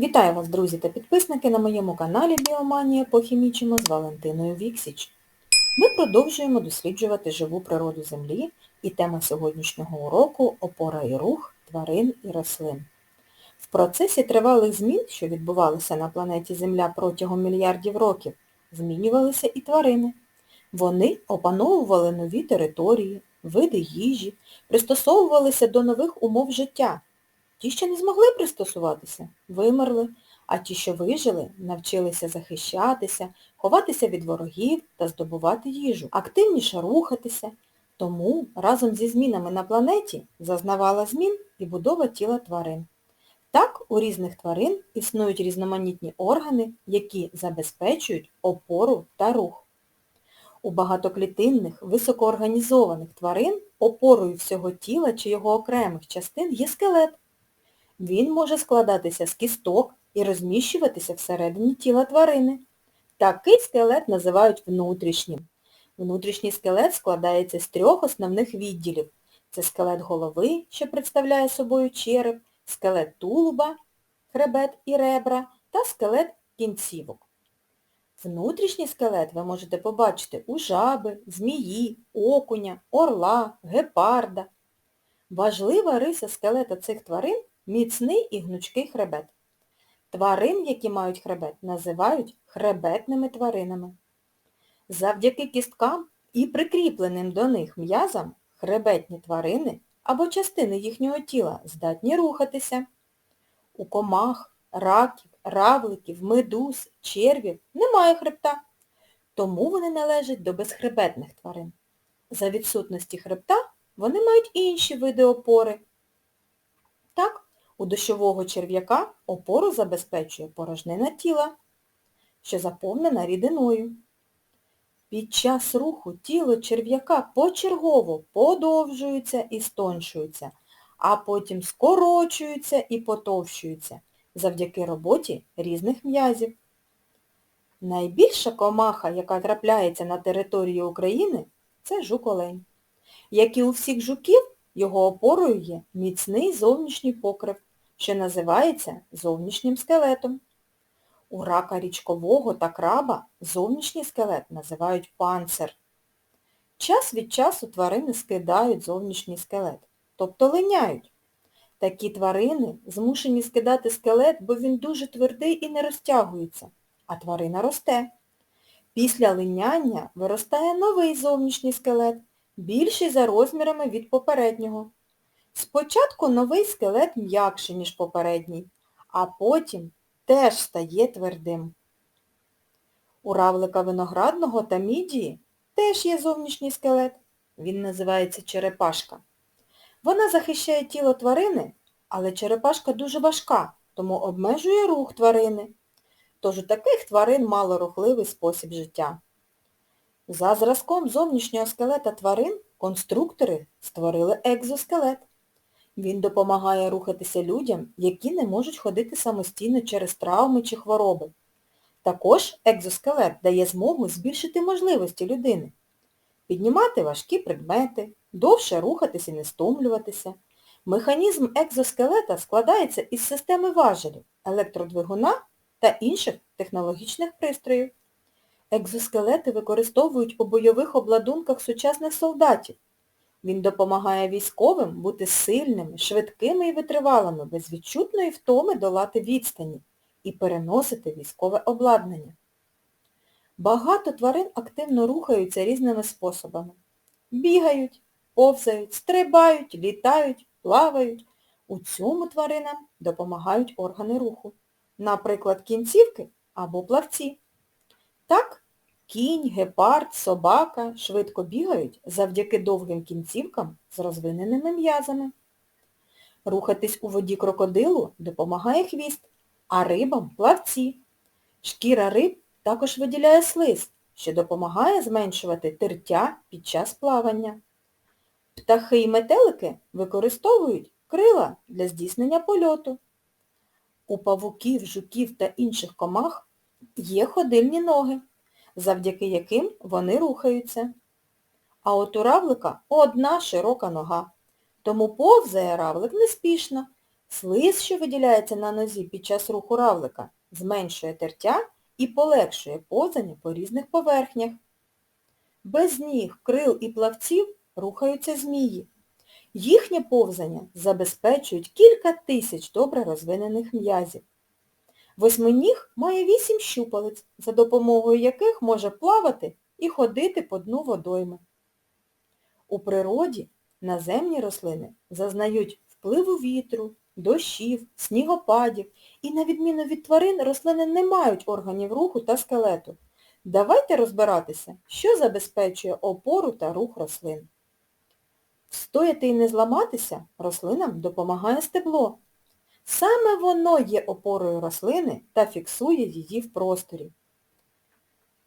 Вітаю вас, друзі та підписники на моєму каналі Біоманія Похімічимо з Валентиною Віксіч. Ми продовжуємо досліджувати живу природу Землі і тема сьогоднішнього уроку – опора і рух тварин і рослин. В процесі тривалих змін, що відбувалися на планеті Земля протягом мільярдів років, змінювалися і тварини. Вони опановували нові території, види їжі, пристосовувалися до нових умов життя. Ті, що не змогли пристосуватися, вимерли, а ті, що вижили, навчилися захищатися, ховатися від ворогів та здобувати їжу, активніше рухатися. Тому разом зі змінами на планеті зазнавала змін і будова тіла тварин. Так, у різних тварин існують різноманітні органи, які забезпечують опору та рух. У багатоклітинних, високоорганізованих тварин опорою всього тіла чи його окремих частин є скелет. Він може складатися з кісток і розміщуватися всередині тіла тварини. Такий скелет називають внутрішнім. Внутрішній скелет складається з трьох основних відділів. Це скелет голови, що представляє собою череп, скелет тулуба, хребет і ребра та скелет кінцівок. Внутрішній скелет ви можете побачити у жаби, змії, окуня, орла, гепарда. Важлива риса скелета цих тварин міцний і гнучкий хребет. Тварин, які мають хребет, називають хребетними тваринами. Завдяки кісткам і прикріпленим до них м'язам хребетні тварини або частини їхнього тіла здатні рухатися. У комах, раків, равликів, медуз, червів немає хребта, тому вони належать до безхребетних тварин. За відсутності хребта вони мають інші види опори. Так, у дощового черв'яка опору забезпечує порожнина тіла, що заповнена рідиною. Під час руху тіло черв'яка почергово подовжується і стоншується, а потім скорочується і потовщується завдяки роботі різних м'язів. Найбільша комаха, яка трапляється на території України, це жук-олень. Як і у всіх жуків, його опорою є міцний зовнішній покрив, що називається зовнішнім скелетом. У рака річкового та краба зовнішній скелет називають панцир. Час від часу тварини скидають зовнішній скелет, тобто линяють. Такі тварини змушені скидати скелет, бо він дуже твердий і не розтягується, а тварина росте. Після линяння виростає новий зовнішній скелет, більший за розмірами від попереднього. Спочатку новий скелет м'якший, ніж попередній, а потім теж стає твердим. У равлика виноградного та мідії теж є зовнішній скелет. Він називається черепашка. Вона захищає тіло тварини, але черепашка дуже важка, тому обмежує рух тварини. Тож у таких тварин малорухливий спосіб життя. За зразком зовнішнього скелета тварин конструктори створили екзоскелет. Він допомагає рухатися людям, які не можуть ходити самостійно через травми чи хвороби. Також екзоскелет дає змогу збільшити можливості людини, піднімати важкі предмети, довше рухатися і не стомлюватися. Механізм екзоскелета складається із системи важелів, електродвигуна та інших технологічних пристроїв. Екзоскелети використовують у бойових обладунках сучасних солдатів. Він допомагає військовим бути сильними, швидкими і витривалими, без відчутної втоми долати відстані і переносити військове обладнання. Багато тварин активно рухаються різними способами. Бігають, повзають, стрибають, літають, плавають. У цьому тваринам допомагають органи руху, наприклад, кінцівки або плавці. Так, кінь, гепард, собака швидко бігають завдяки довгим кінцівкам з розвиненими м'язами. Рухатись у воді крокодилу допомагає хвіст, а рибам плавці. Шкіра риб також виділяє слиз, що допомагає зменшувати тертя під час плавання. Птахи і метелики використовують крила для здійснення польоту. У павуків, жуків та інших комах є ходильні ноги, завдяки яким вони рухаються. А от у равлика одна широка нога, тому повзає равлик неспішно, Слиз, що виділяється на нозі під час руху равлика, зменшує тертя і полегшує повзання по різних поверхнях. Без ніг, крил і плавців рухаються змії. Їхнє повзання забезпечують кілька тисяч добре розвинених м'язів. Восьминіг має вісім щупалець, за допомогою яких може плавати і ходити по дну водойми. У природі наземні рослини зазнають впливу вітру, дощів, снігопадів і, на відміну від тварин, рослини не мають органів руху та скелету. Давайте розбиратися, що забезпечує опору та рух рослин. Встояти і не зламатися рослинам допомагає стебло. Саме воно є опорою рослини та фіксує її в просторі.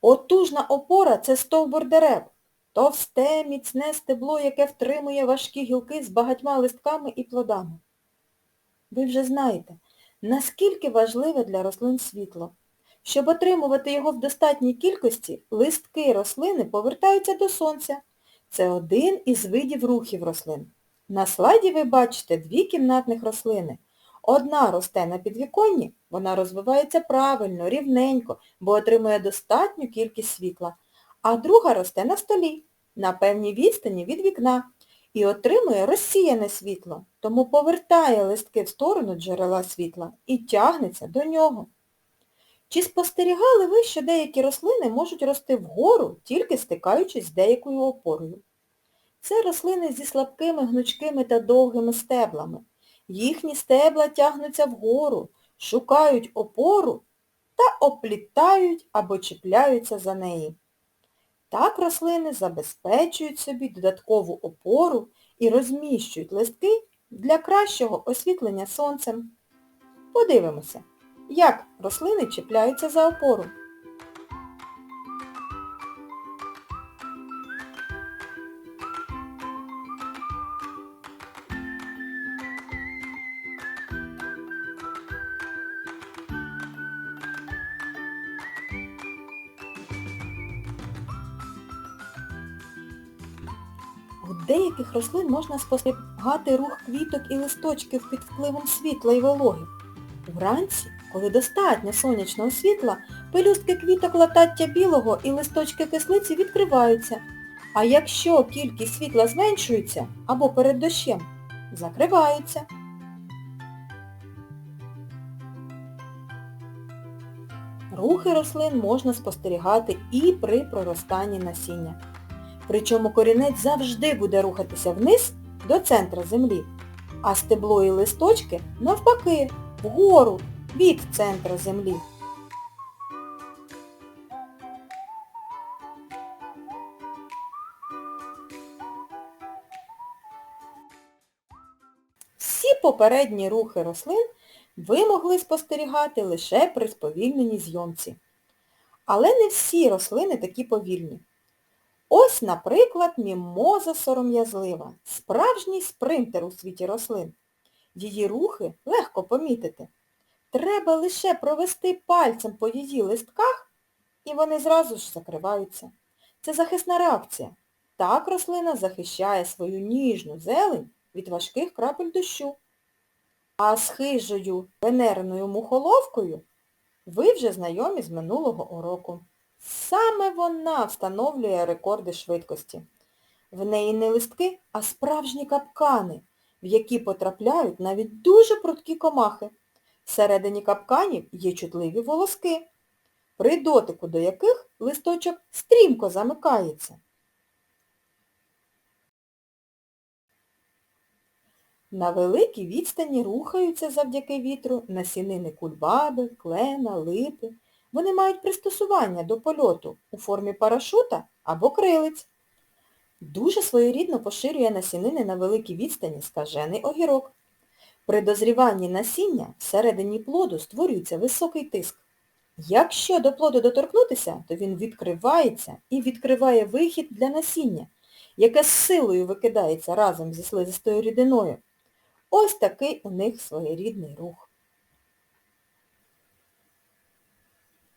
Отужна опора – це стовбур дерев. Товсте, міцне стебло, яке втримує важкі гілки з багатьма листками і плодами. Ви вже знаєте, наскільки важливе для рослин світло. Щоб отримувати його в достатній кількості, листки рослини повертаються до сонця. Це один із видів рухів рослин. На слайді ви бачите дві кімнатних рослини. Одна росте на підвіконні, вона розвивається правильно, рівненько, бо отримує достатню кількість світла, а друга росте на столі, на певній відстані від вікна, і отримує розсіяне світло, тому повертає листки в сторону джерела світла і тягнеться до нього. Чи спостерігали ви, що деякі рослини можуть рости вгору, тільки стикаючись з деякою опорою? Це рослини зі слабкими, гнучкими та довгими стеблами. Їхні стебла тягнуться вгору, шукають опору та оплітають або чіпляються за неї. Так рослини забезпечують собі додаткову опору і розміщують листки для кращого освітлення сонцем. Подивимося, як рослини чіпляються за опору. У деяких рослин можна спостерігати рух квіток і листочків під впливом світла і вологи. Вранці, коли достатньо сонячного світла, пелюстки квіток латаття білого і листочки кислиці відкриваються. А якщо кількість світла зменшується або перед дощем, закриваються. Рухи рослин можна спостерігати і при проростанні насіння. Причому корінець завжди буде рухатися вниз до центра землі, а стебло і листочки навпаки, вгору, від центра землі. Всі попередні рухи рослин ви могли спостерігати лише при сповільненій зйомці. Але не всі рослини такі повільні. Ось, наприклад, мімоза сором'язлива, справжній спринтер у світі рослин. Її рухи легко помітити. Треба лише провести пальцем по її листках, і вони зразу ж закриваються. Це захисна реакція. Так рослина захищає свою ніжну зелень від важких крапель дощу. А з хижою венерною мухоловкою ви вже знайомі з минулого уроку. Саме вона встановлює рекорди швидкості. В неї не листки, а справжні капкани, в які потрапляють навіть дуже прудкі комахи. Всередині капканів є чутливі волоски, при дотику до яких листочок стрімко замикається. На великій відстані рухаються завдяки вітру насінини кульбаби, клена, липи. Вони мають пристосування до польоту у формі парашута або крилиць. Дуже своєрідно поширює насінини на великій відстані скажений огірок. При дозріванні насіння всередині плоду створюється високий тиск. Якщо до плоду доторкнутися, то він відкривається і відкриває вихід для насіння, яке з силою викидається разом зі слизистою рідиною. Ось такий у них своєрідний рух.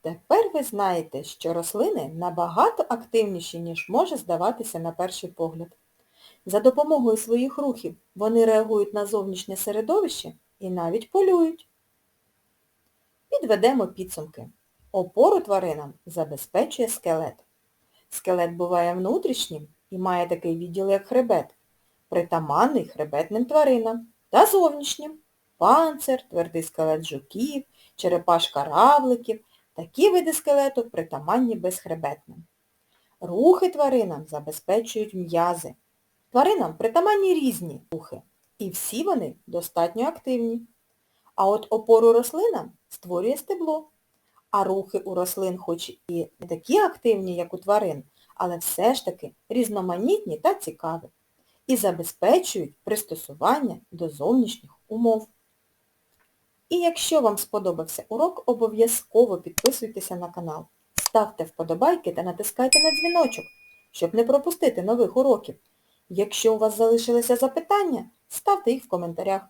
Тепер ви знаєте, що рослини набагато активніші, ніж може здаватися на перший погляд. За допомогою своїх рухів вони реагують на зовнішнє середовище і навіть полюють. Підведемо підсумки. Опору тваринам забезпечує скелет. Скелет буває внутрішнім і має такий відділ, як хребет, притаманний хребетним тваринам, та зовнішнім панцир, твердий скелет жуків, черепашка равликів. Такі види скелету притаманні безхребетним. Рухи тваринам забезпечують м'язи. Тваринам притаманні різні рухи, і всі вони достатньо активні. А от опору рослинам створює стебло. А рухи у рослин хоч і не такі активні, як у тварин, але все ж таки різноманітні та цікаві. І забезпечують пристосування до зовнішніх умов. І якщо вам сподобався урок, обов'язково підписуйтеся на канал, ставте вподобайки та натискайте на дзвіночок, щоб не пропустити нових уроків. Якщо у вас залишилися запитання, ставте їх в коментарях.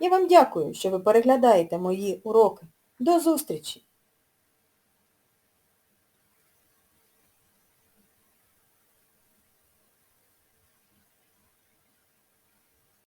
Я вам дякую, що ви переглядаєте мої уроки. До зустрічі!